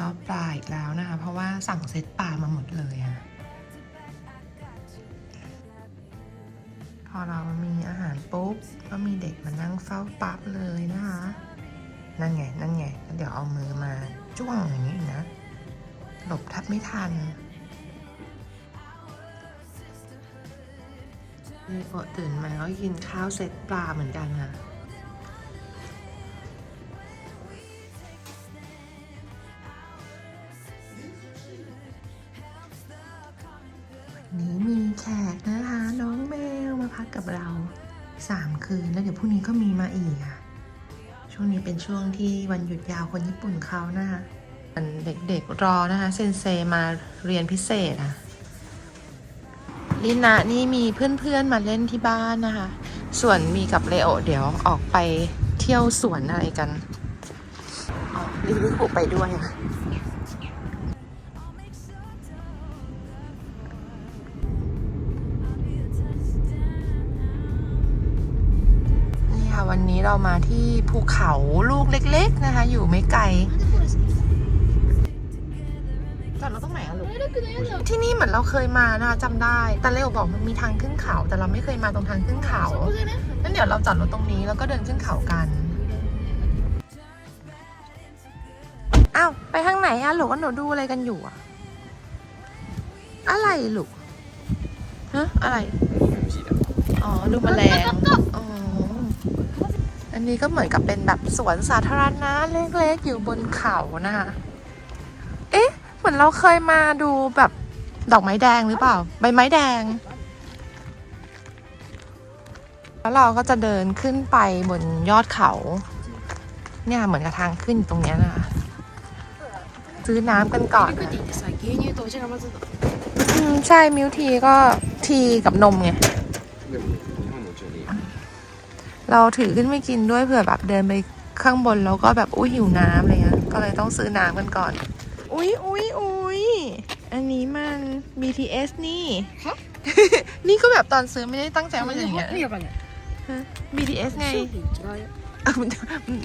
ก็ปลาอีกแล้วนะคะ เพราะว่าสั่งเซตปลามาหมดเลยอะพอเรามีอาหารปุ๊บ ก็มีเด็กมานั่งเฝ้าปั๊บเลยนะคะ นั่นไง นั่นไงแล้วเดี๋ยวเอามือมาจ้วงอย่างนี้นะ หลบแทบไม่ทันนี่โอตื่นมาก็กินข้าวเซตปลาเหมือนกันค่ะนี้มีแขกนะคะ น้องแมวมาพักกับเราสามคืน แล้วเดี๋ยวพรุ่งนี้ก็มีมาอีกค่ะ เป็นช่วงที่วันหยุดยาวคนญี่ปุ่นเขานะคะเด็กๆรอนะคะเซนเซมาเรียนพิเศษอะลินะนี่มีเพื่อนๆมาเล่นที่บ้านนะคะ ส่วนมีกับเลโอเดี๋ยวออกไปเที่ยวสวนอะไรกัน อ๋อลิลูไปด้วยอะ เรามาที่ภูเขาลูกเล็ก ๆนะคะ อยู่ไม่ไกลจอดรถตรงไหนอะลูกที่นี่เหมือนเราเคยมานะคะจำได้แต่เลโอบอกมันมีทางขึ้นเขา แต่เราไม่เคยมาตรงทางขึ้นเขางั้นเดี๋ยวเราจอดรถตรงนี้แล้วก็เดินขึ้นเขากันอ้าวไปทางไหนอะลูกว่าหนูดูอะไรกันอยู่อะอะไรลูกฮะอะไร อ๋อ ดูแมลงอ๋อ อันนี้ก็เหมือนกับเป็นแบบสวนสาธารณะเล็กๆ อยู่บนเขานะคะ เอ๊ะ เหมือนเราเคยมาดูแบบดอกไม้แดงหรือเปล่า ใบไม้แดง แล้วเราก็จะเดินขึ้นไปบนยอดเขา เนี่ยเหมือนกับทางขึ้นตรงนี้นะคะ ซื้อน้ำกันก่อนนะอืมใช่มิวทีก็ทีกับนมไง เราถือขึ้นไม่กินด้วยเผื่อแบบเดินไปข้างบนแล้วก็แบบอุ้ยหิวน้ำอะไรเงี้ยก็เลยต้องซื้อน้ำกันก่อน อุ้ยอุ้ยอุ้ยอันนี้มัน BTS นี่ นี่ก็แบบตอนซื้อไม่ได้ตั้งใจมันจะอย่างเงี้ยฮะ BTS ไง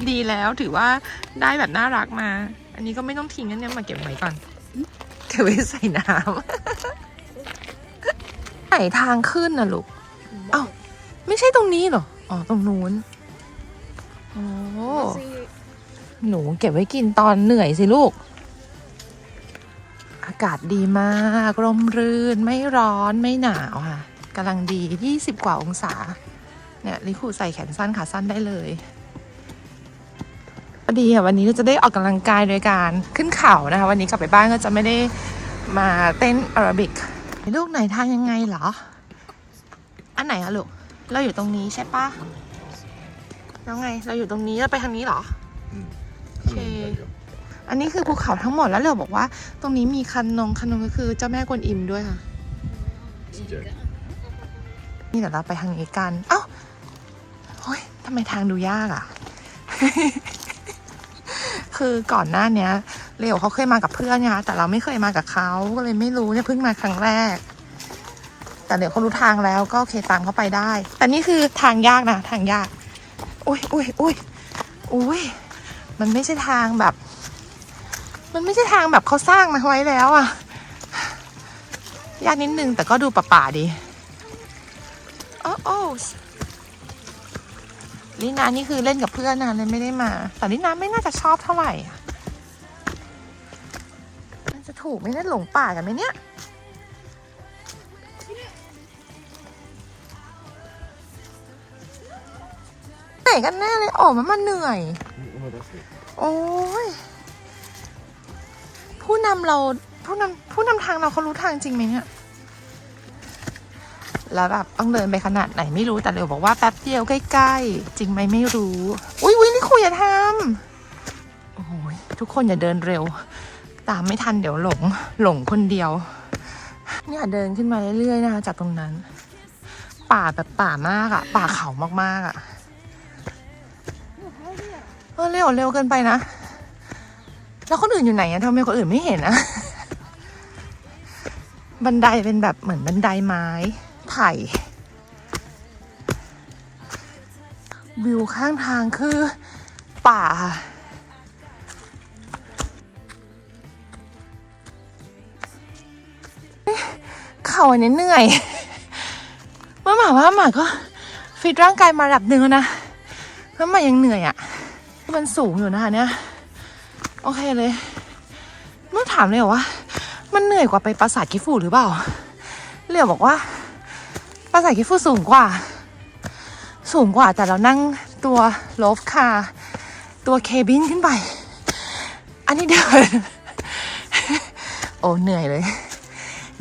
ดีแล้วถือว่าได้แบบน่ารักมา อันนี้ก็ไม่ต้องทิ้งนั่นเนี่ยมาเก็บไว้ก่อนเธอไว้ใส่น้ำไหนทางขึ้นนะลูก เอ้า ไม่ใช่ตรงนี้หรอ อ๋อ ตรงนู้น โอ้หนูเก็บไว้กินตอนเหนื่อยสิลูก อากาศดีมากร่มรื่น ไม่ร้อนไม่หนาวค่ะกำลังดี 20 กว่าองศา เนี่ยลิคูใส่แขนสั้นขาสั้นได้เลยพอดีค่ะวันนี้เราจะได้ออกกำลังกายโดยการขึ้นเขานะคะ วันนี้กลับไปบ้านก็จะไม่ได้มาเต้นแอโรบิกลูกไหนทางยังไงเหรอ อันไหนอะลูก เราอยู่ตรงนี้ใช่ปะแล้วไง เราอยู่ตรงนี้เราไปทางนี้เหรอโอเคอันนี้คือภูเขาทั้งหมดแล้วเราบอกว่า ตรงนี้มีคันนงคันนงก็คือเจ้าแม่กวนอิมด้วยค่ะ นี่เดี๋ยวเราไปทางนี้กัน เอ้าเฮ้ยทำไมทางดูยากอะ คือก่อนหน้าเนี้ยเรวเขาเคยมากับเพื่อนไะแต่เราไม่เคยมากับเขาก็เลยไม่รู้เนี่ยเพิ่งมาครั้งแรก แต่เดี๋ยวเขารู้ทางแล้วก็โอเคตามเขาไปได้ แต่นี่คือทางยากนะทางยากอุ้ยอุ้ยอุ้ยอุ้ยมันไม่ใช่ทางแบบ มันไม่ใช่ทางแบบเขาสร้างมาไว้แล้วอะยากนิดนึงแต่ก็ดูป่าๆดีโอ้โอ้ลินานี่คือเล่นกับเพื่อนนะเลยไม่ได้มา แต่ลินาไม่น่าจะชอบเท่าไหร่มันจะถูกไมเนี่ยหลงป่ากันไหมเนี่ย นกันแน่เลยออกมามาเหนื่อย โอ้ยผู้นำเราผู้นำผู้นำทางเราเขารู้ทางจริงไหมเนี่ยแล้วแบบต้องเดินไปขนาดไหนไม่รู้แต่เดี๋ยวบอกว่าแป๊บเดียวใกล้ๆ จริงไหมไม่รู้ อุ้ยอุ้ยนี่คุยอย่าทำโอ้ยทุกคนอย่าเดินเร็ว ตามไม่ทันเดี๋ยวหลงหลงคนเดียว เนี่ยเดินขึ้นมาเรื่อยๆนะคะจากตรงนั้น ป่าแบบป่ามากอะป่าเขามากๆอะ ออเร็วเร็วเกินไปนะ แล้วคนอื่นอยู่ไหนอะทำไมคนอื่นไม่เห็นอะบันไดเป็นแบบเหมือนบันไดไม้ไผ่วิวข้างทางคือป่าค่ะเข่าอันนี้เหนื่อยเมื่อหมาว่าหมาก็ฟิตร่างกายมาระดับหนึ่งแล้วนะแล้วหมายังเหนื่อยอะ่ะ มันสูงอยู่นะคะเนี่ย โอเคเลยเมื่อถามเลยว่า มันเหนื่อยกว่าไปปราสาทกิฟูหรือเปล่า เรียวบอกว่า ปราสาทกิฟูสูงกว่า สูงกว่าแต่เรานั่งตัวโลฟคาตัวเคบินขึ้นไป อันนี้เดิน โอ้เหนื่อยเลย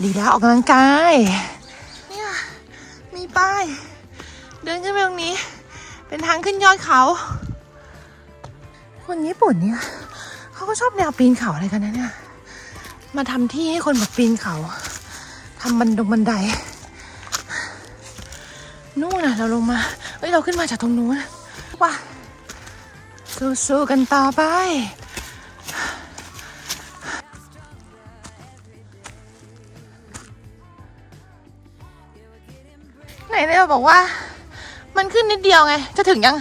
ดีแล้วออกกำลังกาย เนี่ย มีป้าย เดินขึ้นไปตรงนี้ เป็นทางขึ้นยอดเขา คนญี่ปุ่นเนี่ยเขาก็ชอบแนวปีนเขาอะไรกันนะเนี่ย มาทำที่ให้คนแบบปีนเขาทำบันดงบันไดนู่นน่ะเราลงมาเอ้ยเราขึ้นมาจากตรงนู้นว่าสู้ๆกันต่อไปไหนเนี่ยบอกว่า มันขึ้นนิดเดียวไง จะถึงยัง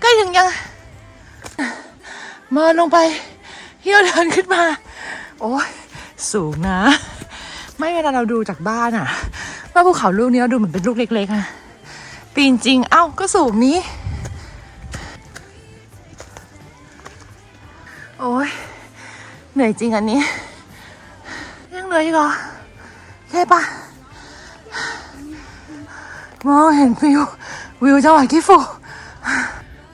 ใกล้ถึงยัง เมาลงไปเที่ยวเดินขึ้นมา โอ้ยสูงนะ ไม่เวลาเราดูจากบ้านอะว่าภูเขาลูกนี้เราดูเหมือนเป็นลูกเล็กๆอะปีนจริงเอ้าก็สูงนี้ โอ้ยเหนื่อยจริงอันนี้ยังเหนื่อยอีกเหรอใช่ปะมองเห็นวิววิวจังหวัดกิฟู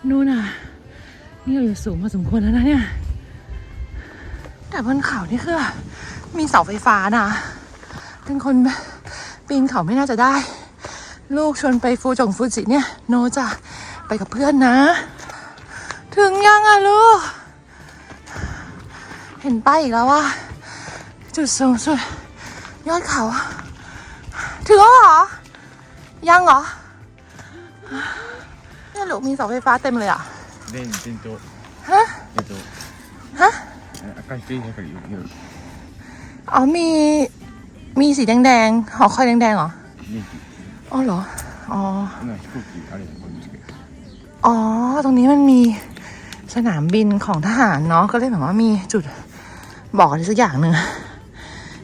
นู่นน่ะ นี่เราอยู่สูงพอสมควรแล้วนะเนี่ย แต่บนเขานี่คือมีเสาไฟฟ้านะ เป็นคนปีนเขาไม่น่าจะได้ ลูกชวนไปฟูจงฟูจิเนี่ย โนจะไปกับเพื่อนนะ ถึงยังอะลูก เห็นป้ายอีกแล้วว่า จุดสูงสุด ยอดเขา ถึงแล้วเหรอ ยังเหรอเนี่ยลูกมีเสาไฟฟ้าเต็มเลยอะ 電電灯ฮะ えっとฮะ 赤い光が光る夜 อ๋อมี มีสีแดงๆหอคอยแดงๆเหรอ 電 อ๋อเหรอ อ๋อ 気なんか飛行機あれこんにちは อ๋อ ตรงนี้มันมีสนามบินของทหารเนาะ ก็เลยแบบว่ามีจุดบอกอะไรสักอย่างหนึ่ง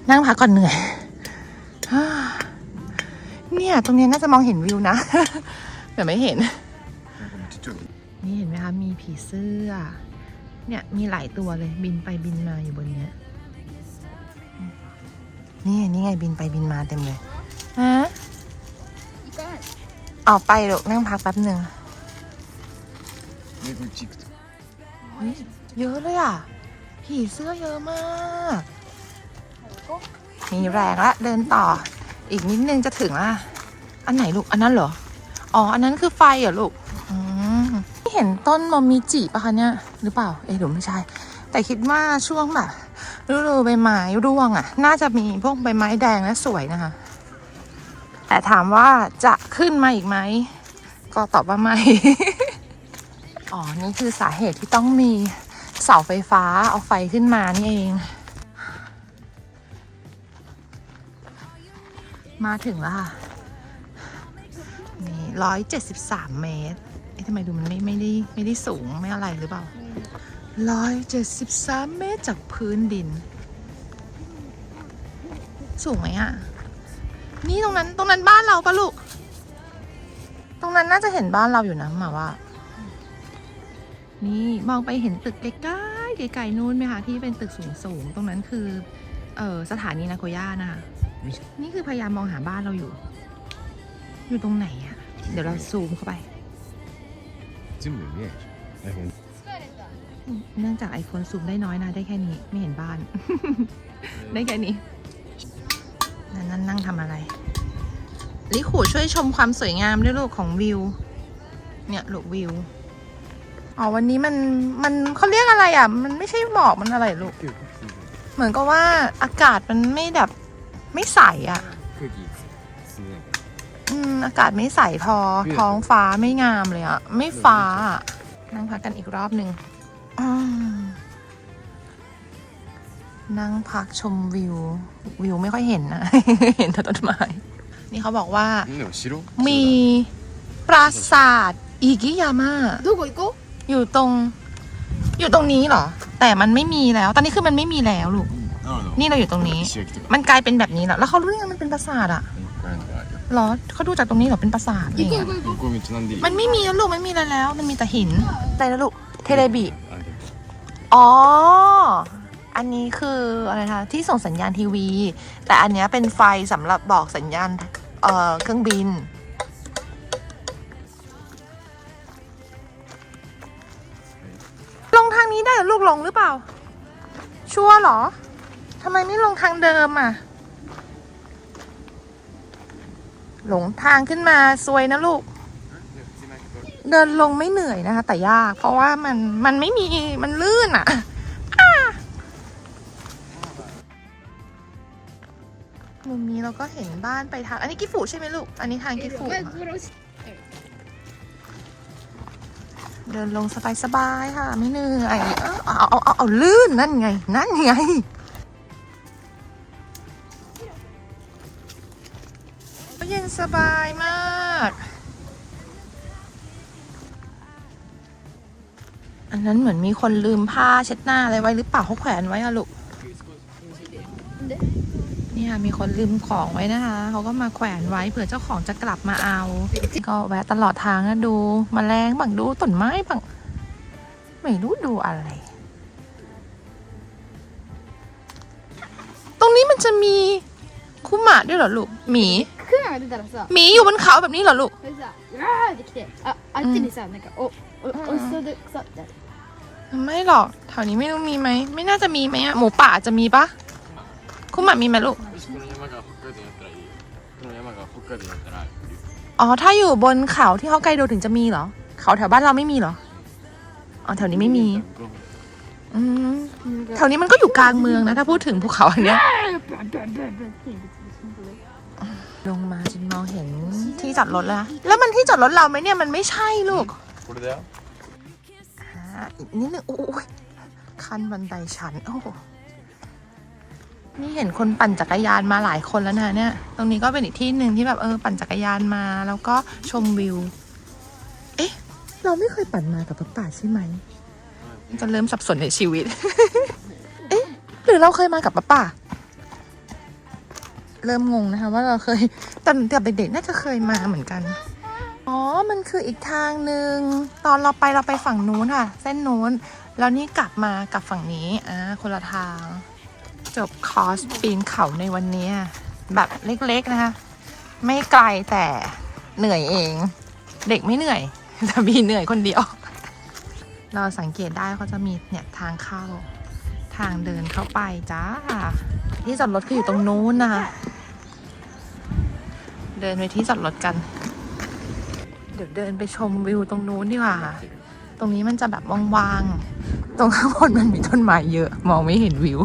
นั่งพักก่อนเหนื่อย ฮ่าเนี่ย ตรงนี้น่าจะมองเห็นวิวนะ แต่ไม่เห็น นี่เห็นไหมคะ มีผีเสื้อ เนี่ยมีหลายตัวเลยบินไปบินมาอยู่บนเนี้ย นี่นี่ไงบินไปบินมาเต็มเลยฮะออกไปลูกนั่งพักแป๊บหนึ่งเยเยอะเลยอะ ผีเสื้อเยอะมาก มีแรงละเดินต่อ อีกนิดนึงจะถึงละอันไหนลูก อันนั้นเหรอ อ๋อ อันนั้นคือไฟเหรอลูก เห็นต้นมอมิจิปะคะเนี่ยหรือเปล่า เอ๊ะหรือไม่ใช่ แต่คิดว่าช่วงแบบฤดูใบไม้ร่วงอะ น่าจะมีพวกใบไม้แดงและสวยนะคะ แต่ถามว่าจะขึ้นมาอีกไหม ก็ตอบว่าไม่ อ๋อ นี่คือสาเหตุที่ต้องมีเสาไฟฟ้าเอาไฟขึ้นมานี่เอง มาถึงแล้วค่ะนี่ร้อยเจ็ดสิบสามเมตร ทำไมดูมันไม่ไม่ได้ไม่ได้สูงไม่อะไรหรือเปล่าร้อยเจ็ดสิบสามเมตรจากพื้นดิน สูงไหมอะ นี่ตรงนั้นตรงนั้นบ้านเราปะลูก ตรงนั้นน่าจะเห็นบ้านเราอยู่นะหมาว่า นี่มองไปเห็นตึกไกลๆไกลๆนู้นไหมคะที่เป็นตึกสูงๆตรงนั้นคือเออสถานีนาโกย่านะคะนี่คือพยายามมองหาบ้านเราอยู่ อยู่ตรงไหนอะเดี๋ยวเราซูมเข้าไป จิ้มหรือเนี่ยไอผมเนื่องจากไอโฟนซูมได้น้อยนะ ได้แค่นี้ไม่เห็นบ้าน ได้แค่นี้นั่นนั่นนั่งทำอะไร ลิขูช่วยชมความสวยงามด้วยลูกของวิว เนี่ยลูกวิว อ๋อวันนี้มันมันเขาเรียกอะไรอะ มันไม่ใช่หมอกมันอะไรลูก เหมือนกับว่าอากาศมันไม่แบบไม่ใสอะ อืม อากาศไม่ใสพอ ท้องฟ้าไม่งามเลยอ่ะ ไม่ฟ้าอะ นั่งพักกันอีกรอบหนึ่งอืมนั่งพักชมวิว วิวไม่ค่อยเห็นนะ เห็นแต่ต้นไม้ นี่เขาบอกว่า でも城 มีปราสาทอิกิยาม่า どこ行こ อยู่ตรง อยู่ตรงนี้เหรอ แต่มันไม่มีแล้ว ตอนนี้คือมันไม่มีแล้วลูก なるほど นี่เราอยู่ตรงนี้ 石垣とか มันกลายเป็นแบบนี้แล้ว แล้วเขารู้ยังไงมันเป็นปราสาทอะ これなんかあるよ เ หรอเขาดูจากตรงนี้เหรอเป็นปราสาทอะเยมันไม่มีแล้วลูกมันมีอะไรแล้ว มันมีแต่หินใจไรนะลูกเทเลบีอ๋อ อันนี้คืออะไรคะที่ส่งสัญญาณทีวี แต่อันนี้เป็นไฟสำหรับบอกสัญญาณเอ่อเครื่องบิน ลงทางนี้ได้หรอลูกลงหรือเปล่า ชัวร์หรอทำไมไม่ลงทางเดิมอะ ลงทางขึ้นมาซวยนะลูก เดินลงไม่เหนื่อยนะคะ แต่ยาก เพราะว่ามันมันไม่มีมันลื่นอะมุมนี้เราก็เห็นบ้านไปทาง อันนี้กิฟูใช่ไหมลูก อันนี้ทางกิฟูเดินลงสบายๆค่ะ ไม่เหนื่อย เอาเอาเอาลื่นนั่นไง นั่นไง สบายมาก อันนั้นเหมือนมีคนลืมผ้าเช็ดหน้าอะไรไว้หรือเปล่าเขาแขวนไว้อะลูก เนี่ยมีคนลืมของไว้นะคะเขาก็มาแขวนไว้เผื่อเจ้าของจะกลับมาเอา ก็แวะตลอดทางนะดูมแมลงบังดูต้นไม้บังไม่รู้ดูอะไร ตรงนี้มันจะมีคุมะด้วยเหรอลูกหมี が出たらさ หมีอยู่บนเขาแบบนี้เหรอลูก これさうわーって来てああっちにさなんかおおうんおいしそうで草ってある ไม่หรอกแถวนี้ไม่รู้มีไหม ไม่น่าจะมีไหมอะหมูป่าจะมีปะคุมะมีไหมลูก この山が北海道になったらいいよこの山が北海道になったらいいよ อ๋อ ถ้าอยู่บนเขาที่ฮอกไกโดถึงจะมีเหรอ เขาแถวบ้านเราไม่มีเหรอ อ๋อ แถวนี้ไม่มี อืมแถวนี้มันก็อยู่กลางเมืองนะ ถ้าพูดถึงภูเขาอันเนี้ย バンバンバンバンって別に本当だよ ลงมาจนมองเห็นที่จอดรถแล้ว แล้วมันที่จอดรถเราไหมเนี่ย มันไม่ใช่ลูก Burada. อีกนิดนึงโอ้ยคันบันไดชัน โอ้โหนี่เห็นคนปั่นจักรยานมาหลายคนแล้วนะเนี่ย ตรงนี้ก็เป็นอีกที่หนึ่งที่แบบเออปั่นจักรยานมาแล้วก็ชมวิว เอ๊ะ เราไม่เคยปั่นมากับป๊าป่าใช่ไหม จะเริ่มสับสนในชีวิต เอ๊ะ หรือเราเคยมากับป๊าป่า เริ่มงงนะคะ ว่าเราเคยตอนเด็กๆน่าจะเคยมาเหมือนกัน อ๋อ มันคืออีกทางหนึ่งตอนเราไปเราไปฝั่งนู้นค่ะ เส้นนู้น แล้วนี่กลับมากลับฝั่งนี้ อ่า คนละทาง จบคอร์สปีนเขาในวันนี้ แบบเล็กๆนะคะ ไม่ไกลแต่เหนื่อยเอง เด็กไม่เหนื่อยแต่บีเหนื่อยคนเดียว เราสังเกตได้เขาจะมีเนี่ยทางเข้าทางเดินเข้าไปจ้า ที่จอดรถคืออยู่ตรงนู้นนะคะ เดินไปที่จอดรถกัน เดี๋ยวเดินไปชมวิวตรงนู้นดีกว่า ตรงนี้มันจะแบบว่างๆ ตรงข้างบนมันมีต้นไม้เยอะ มองไม่เห็นวิว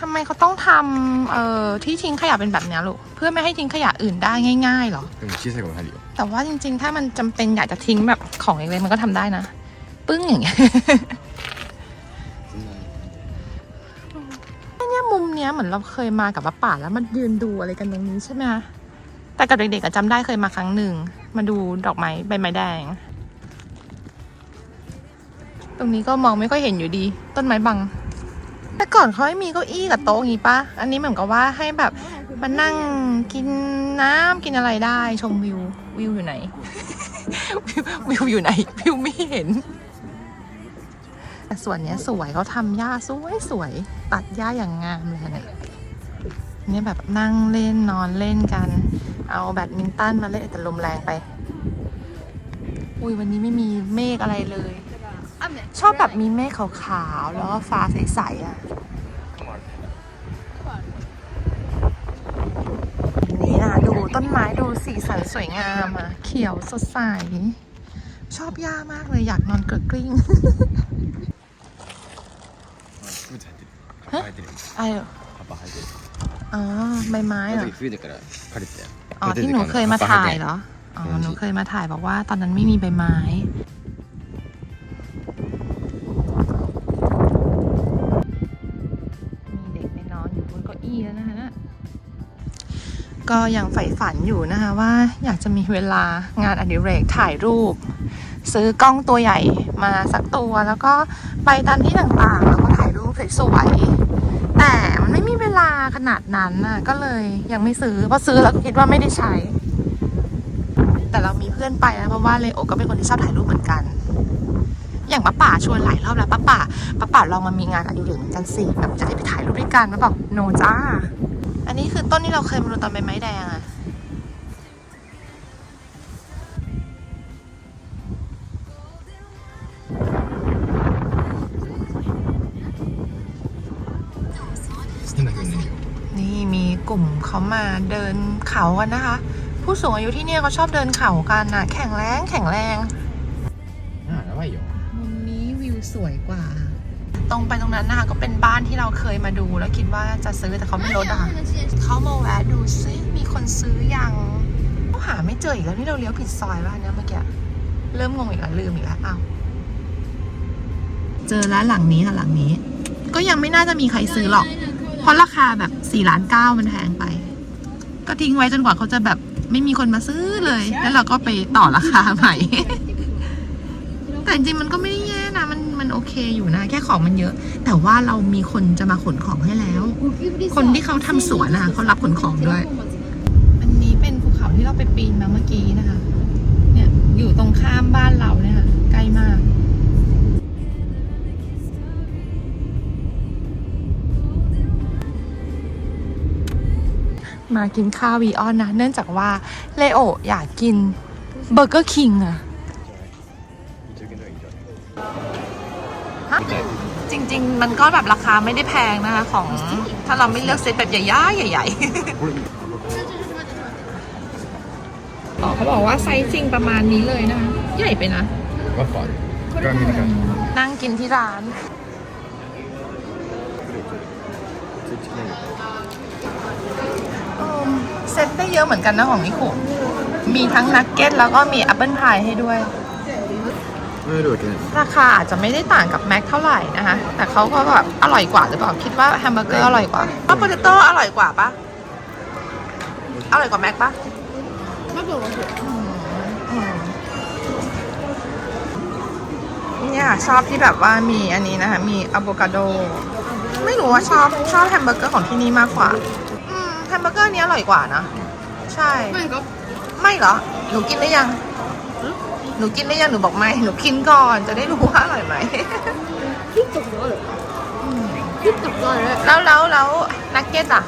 ทำไมเขาต้องทำเอ่อที่ทิ้งขยะเป็นแบบนี้ลูกเพื่อไม่ให้ทิ้งขยะอื่นได้ง่ายๆหรอแต่ว่าจริงๆ ถ้ามันจำเป็นอยากจะทิ้งแบบของเล็กๆมันก็ทำได้นะ ปึ้งอย่างเงี้ยเนี่ยมุมเนี้ยเหมือนเราเคยมากับป้าป่าแล้วมันยืนดูอะไรกันตรงนี้ใช่ไหมคะ แต่กับเด็กๆอะจำได้เคยมาครั้งหนึ่ง มาดูดอกไม้ใบไม้แดง ตรงนี้ก็มองไม่ค่อยเห็นอยู่ดี ต้นไม้บัง แต่ก่อนเขาให้มีเก้าอี้กับโต๊ะอย่างงี้ปะอันนี้เหมือนกับว่าให้แบบมานั่งกินน้ำกินอะไรได้ชมวิววิวอยู่ไหน วิววิวอยู่ไหนวิวไม่เห็น แต่ส่วนเนี้ยสวยเขาทำหญ้าสวยสวยตัดหญ้าอย่างงามเลยเนี่ยเนี่ยแบบนั่งเล่นนอนเล่นกัน เอาแบดมินตันมาเล่นแต่ลมแรงไป อุ้ยวันนี้ไม่มีเมฆอะไรเลย 雨 ชอบแบบมีเมฆขาวๆ แล้วก็ฟ้าใสๆอ่ะ นี่นะดูต้นไม้ดูสีสันสวยงามอ่ะ เขียวสดใส ชอบหญ้ามากเลยอยากนอนเกลือกกลิ้ง フルーツ入ってるえ生えてる อะไรเหรอ 葉っぱ生えてる อ๋อ ใบไม้ あ เหร の อ 時冬だから枯れてたよ อ๋อที่หนูเคยมาถ่ายเหรอ อ๋อหนูเคยมาถ่ายบอกว่าตอนนั้นไม่มีใบไม้ก็ยังใฝ่ฝันอยู่นะคะว่าอยากจะมีเวลางานอดิเรกถ่ายรูป ซื้อกล้องตัวใหญ่มาสักตัว แล้วก็ไปตามที่ต่างๆ แล้วก็ถ่ายรูปสวยๆ ขนาดนั้นน่ะ ก็เลยยังไม่ซื้อเพราะซื้อแล้วก็คิดว่าไม่ได้ใช้ แต่เรามีเพื่อนไปนะเพราะว่าเลโอก็เป็นคนที่ชอบถ่ายรูปเหมือนกัน อย่างป้าป่าชวนหลายรอบแล้วป้าป่าป้าป่าลองมามีงานอดิเรกเหมือนกันสิแบบจะได้ไปถ่ายรูปด้วยกันมาบอกโนจ้าอันนี้คือต้นที่เราเคยมาดูตอนใบไม้แดงอะ กลุ่มเขามาเดินเขากันนะคะ ผู้สูงอายุที่เนี่ยเขาชอบเดินเขากันนะแข็งแรงแข็งแรงอ่าแล้วไม่ยอมุมนี้วิวสวยกว่า ตรงไปตรงนั้นนะคะก็เป็นบ้านที่เราเคยมาดูแล้วคิดว่าจะซื้อแต่เขาไม่ลดอะเขามาแวะดูซิมีคนซื้อยังก็หาไม่เจออีกแล้วนี่เราเลี้ยวผิดซอยแล้เนี่ยเมื่อกี้เริ่มงงอีกแล้วลืมอีกแล้วเอ้าเจอแล้วหลังนี้ค่ะหลังนี้ ก็ยังไม่น่าจะมีใครซื้อหรอก เพราะราคาแบบสี่ล้านเก้ามันแพงไป ก็ทิ้งไว้จนกว่าเขาจะแบบไม่มีคนมาซื้อเลย แล้วเราก็ไปต่อราคาใหม่ แต่จริงมันก็ไม่ได้แย่นะ มันมันโอเคอยู่นะ แค่ของมันเยอะ แต่ว่าเรามีคนจะมาขนของให้แล้ว คนที่เขาทำสวนน่ะเขารับขนของด้วย อันนี้เป็นภูเขาที่เราไปปีนมาเมื่อกี้นะคะ เนี่ยอยู่ตรงข้ามบ้านเรา มากินข้าววีออนนะ เนื่องจากว่าเลโออยากกินเบอร์เกอร์คิงอะจริง ๆ มันก็แบบราคาไม่ได้แพงนะคะ ของถ้าเราไม่เลือกเซตแบบใหญ่ๆใหญ่ๆเขาบอกว่าไซส์จริงประมาณนี้เลยนะคะใหญ่ไปนะว่าก่อนก็มีกันนั่งกินที่ร้าน เซ็ตได้เยอะเหมือนกันนะของนิโคมีทั้งนักเก็ตแล้วก็มีแอปเปิลพายให้ด้วย ไม่ดูกันราคาอาจจะไม่ได้ต่างกับแม็กเท่าไหร่นะคะ แต่เขาก็แบบอร่อยกว่าหรือเปล่า คิดว่าแฮมเบอร์เกอร์อร่อยกว่าว่าโปเตโต้อร่อยกว่าปะอร่อยกว่าแม็กปะไม่ถูกเนี่ยชอบที่แบบว่ามีอันนี้นะคะ มีอะโวคาโด ไม่รู้ว่าชอบชอบแฮมเบอร์เกอร์ของที่นี่มากกว่า แฮมเบอร์เกอร์นี้อร่อยกว่านะ ใช่ไมันก็ไม่เหรอ หนูกินได้ยัง หนูกินได้ยัง หนูบอกไม่ หนูกินก่อน จะได้รู้ว่าอร่อยไหมคิดจ çok zor. Çok เลยแล้วแล้วแล้วนักเก็ตอะ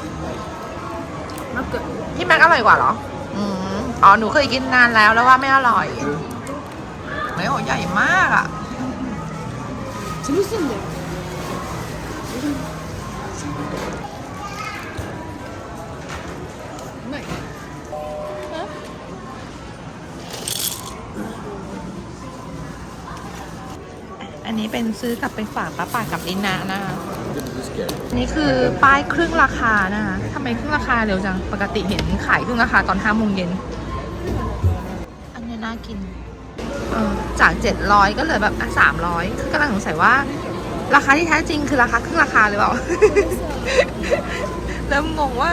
นักเก็ตที่แม็กอร่อยกว่าเหรอ อืมอ๋อ หนูเคยกินนานแล้วแล้วว่าไม่อร่อยไม่โอใหญ่มากอะ Kimisinde? นี้เป็นซื้อกลับไปฝากป้าป่ากับลินานะนี่คือป้ายครึ่งราคานะคะทำไมครึ่งราคาเร็วจัง ปกติเห็นขายครึ่งราคาตอนห้าโมงเย็น อันนี้น่ากิน จากเจ็ดร้อยก็เหลือแบบสามร้อยคือกำลังสงสัยว่า ราคาที่แท้จริงคือราคาครึ่งราคาหรือเปล่า เริ่มงงว่า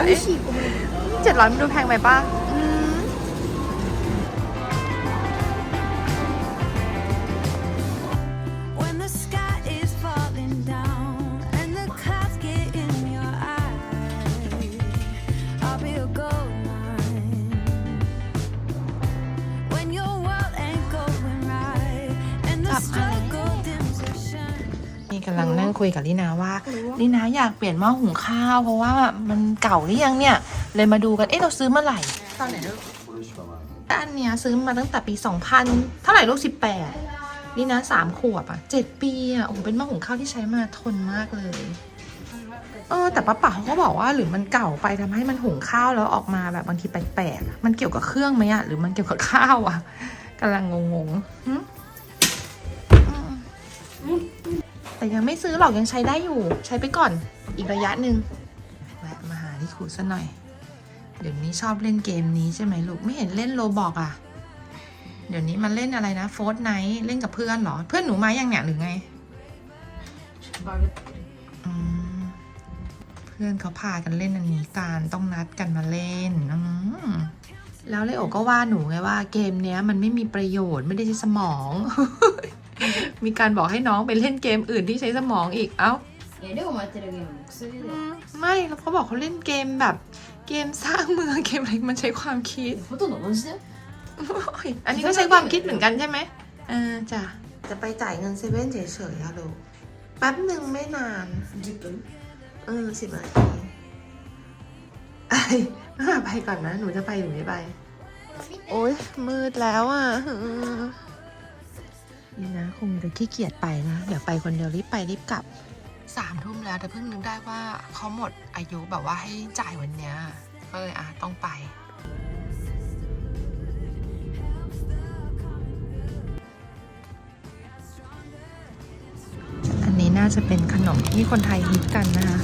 เจ็ดร้อยมันดูแพงไปป่ะ คุยกับลินาว่าลินาอยากเปลี่ยนหม้อหุงข้าว เพราะว่ามันเก่าหรือยังเนี่ย เลยมาดูกัน เอ๊ะเราซื้อเมื่อไหร่ตอนไหนลูกอันเนี้ยซื้อมาตั้งแต่ปี 2000 เท่าไหร่ลูก 18 นี่นะสามขวบอะเจ็ดปีอะ โอ้โห เป็นหม้อหุงข้าวที่ใช้มาทนมากเลย เออ แต่ป้าป๋าเขาก็บอกว่าหรือมันเก่าไปทำให้มันหุงข้าวแล้วออกมาแบบบางทีแปลกๆอะมันเกี่ยวกับเครื่องไหมอะ หรือมันเกี่ยวกับข้าวอะกำลังงงๆหึอืม แต่ยังไม่ซื้อหรอกยังใช้ได้อยู่ ใช้ไปก่อนอีกระยะหนึ่งแวะมาหาที่ครูซะหน่อย เดี๋ยวนี้ชอบเล่นเกมนี้ใช่ไหมลูกไม่เห็นเล่นโลบอกอะ เดี๋ยวนี้มันเล่นอะไรนะโฟร์ไนท์เล่นกับเพื่อนเหรอ เพื่อนหนูมายังเนี่ยหรือไงอืมพื่อนเขาพากันเล่นอันนี้กันต้องนัดกันมาเล่นแล้วเลโอก็ว่าหนูไงว่าเกมเนี้ยมันไม่มีประโยชน์ไม่ได้ใช้สมอง มีการบอกให้น้องไปเล่นเกมอื่นที่ใช้สมองอีก เอ้าเรื่องมาเจอเกมไม่แล้วเขาบอกเขาเล่นเกมแบบ เกมสร้างเมืองเกมอะไรมันใช้ความคิดอันนี้ก็ใช้ความคิดเหมือนกันใช่ไหมอ่าจ้ะจะไปจ่ายเงินเซเว่นเฉยๆอะลูกแป๊บหนึ่งไม่นานสิบเออสิบนาทีไอ้ไปก่อนนะ หนูจะไปหรือไม่ไป โอ๊ยมืดแล้วอะ นี่นะ คงจะขี้เกียจไปนะ เดี๋ยวไปคนเดียวรีบไปรีบกลับสามทุ่มแล้วแต่เพิ่งนึกได้ว่าเขาหมดอายุแบบว่าให้จ่ายวันเนี้ยก็เลยอะต้องไป อันนี้น่าจะเป็นขนมที่คนไทยฮิตกันนะคะ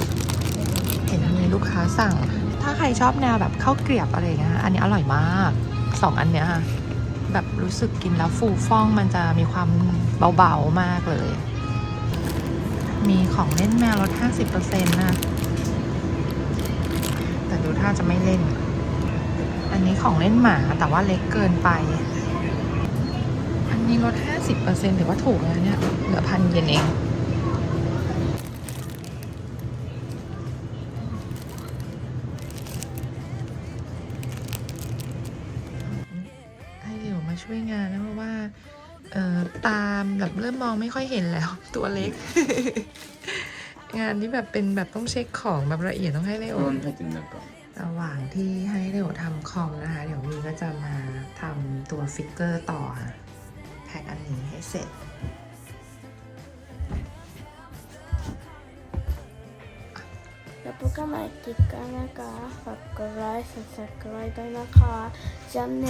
เห็นมีลูกค้าสั่ง ถ้าใครชอบแนวแบบข้าวเกรียบอะไรอย่างเงี้ยอันนี้อร่อยมากสองอันเนี้ยค่ะ แบบรู้สึกกินแล้วฟูฟ่องมันจะมีความเบาๆมากเลย มีของเล่นแมวลด 50%นะ แต่ดูท่าจะไม่เล่น อันนี้ของเล่นหมาแต่ว่าเล็กเกินไป อันนี้ลด 50%ถือว่าถูกนะเนี่ย เหลือพันเยนเอง ช่วยงานนะเพราะว่าตามแบบเริ่มมองไม่ค่อยเห็นแล้ว ตัวเล็ก งานที่แบบเป็นแบบต้องเช็คของแบบละเอียดต้องให้เลโอ ระหว่างที่ให้เดโอทำคอมนะคะ เดี๋ยวมีก็จะมาทำตัวฟิกเกอร์ต่อแพ็กอันนี้ให้เสร็จ แล้วพบกันใหม่คลิปกันนะคะฝากกดไลค์ subscribe ด้วยนะคะจ้ำเน